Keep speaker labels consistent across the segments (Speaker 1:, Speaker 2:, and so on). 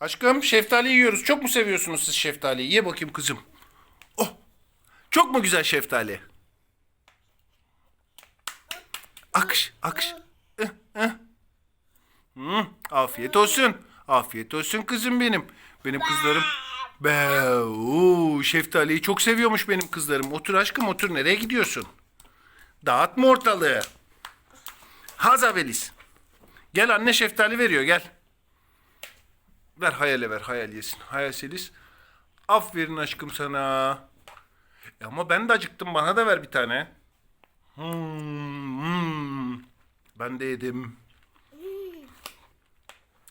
Speaker 1: Aşkım şeftali yiyoruz. Çok mu seviyorsunuz siz şeftaliyi? Ye bakayım kızım. Oh. Çok mu güzel şeftali? Akış, akış. Eh, eh. Hmm, afiyet olsun. Afiyet olsun kızım benim. Benim kızlarım. Be, oo, şeftaliyi çok seviyormuş benim kızlarım. Otur aşkım otur. Nereye gidiyorsun? Dağıtma ortalığı. Hazabelis. Gel anne şeftali veriyor gel. Ver hayale ver hayal yesin. Hayal selis. Aferin aşkım sana. E ama ben de acıktım bana da ver bir tane. Hmm, hmm. Ben de yedim.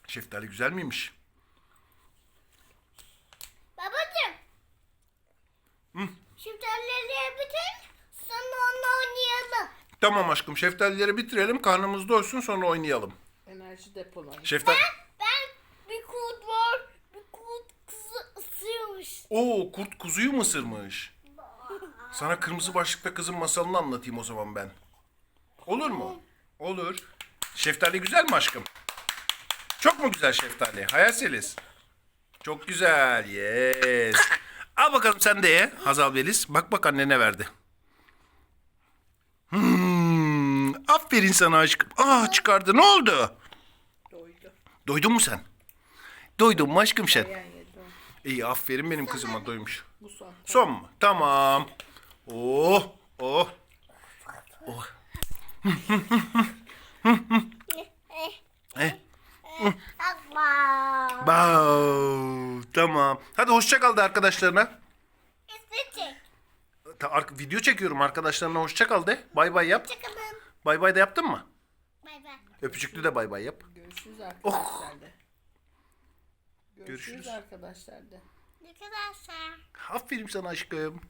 Speaker 1: Şeftali güzel miymiş?
Speaker 2: Babacım. Şeftalileri bitir. Sonra onu oynayalım.
Speaker 1: Tamam aşkım şeftalileri bitirelim karnımız doysun sonra oynayalım.
Speaker 3: Enerji depoları.
Speaker 1: Şeftali...
Speaker 2: Ben bir kurt var. Bir kurt kızı ısırmış.
Speaker 1: Oo kurt kuzuyu mu ısırmış? Sana kırmızı başlıkta kızın masalını anlatayım o zaman ben. Olur mu? Olur. Şeftali güzel mi aşkım? Çok mu güzel şeftali? Hayal Selis. Çok güzel. Yes. Al bakalım sen de ye Hazal Beliz. Bak bak annene verdi. Hmm, aferin sana aşkım. Aa çıkardı. Ne oldu?
Speaker 3: Doydu.
Speaker 1: Doydun mu sen? Doydun mu aşkım sen? İyi aferin benim kızıma doymuş.
Speaker 3: Bu son.
Speaker 1: Son mu? Tamam. Oh, oh. Oh. eh. Tamam. Hadi hoşça kal da arkadaşlarına. Ta- ar- video çekiyorum arkadaşlarına hoşça kal de. Bay bay yap.
Speaker 2: Çıkalım.
Speaker 1: Bay bay da yaptın mı?
Speaker 2: Bay bay.
Speaker 1: Öpücüklü de bay bay yap.
Speaker 3: Görüşürüz arkadaşlar de.
Speaker 1: Görüşürüz.
Speaker 3: Görüşürüz arkadaşlar de.
Speaker 2: Arkadaşlar.
Speaker 1: Aferin sana aşkım.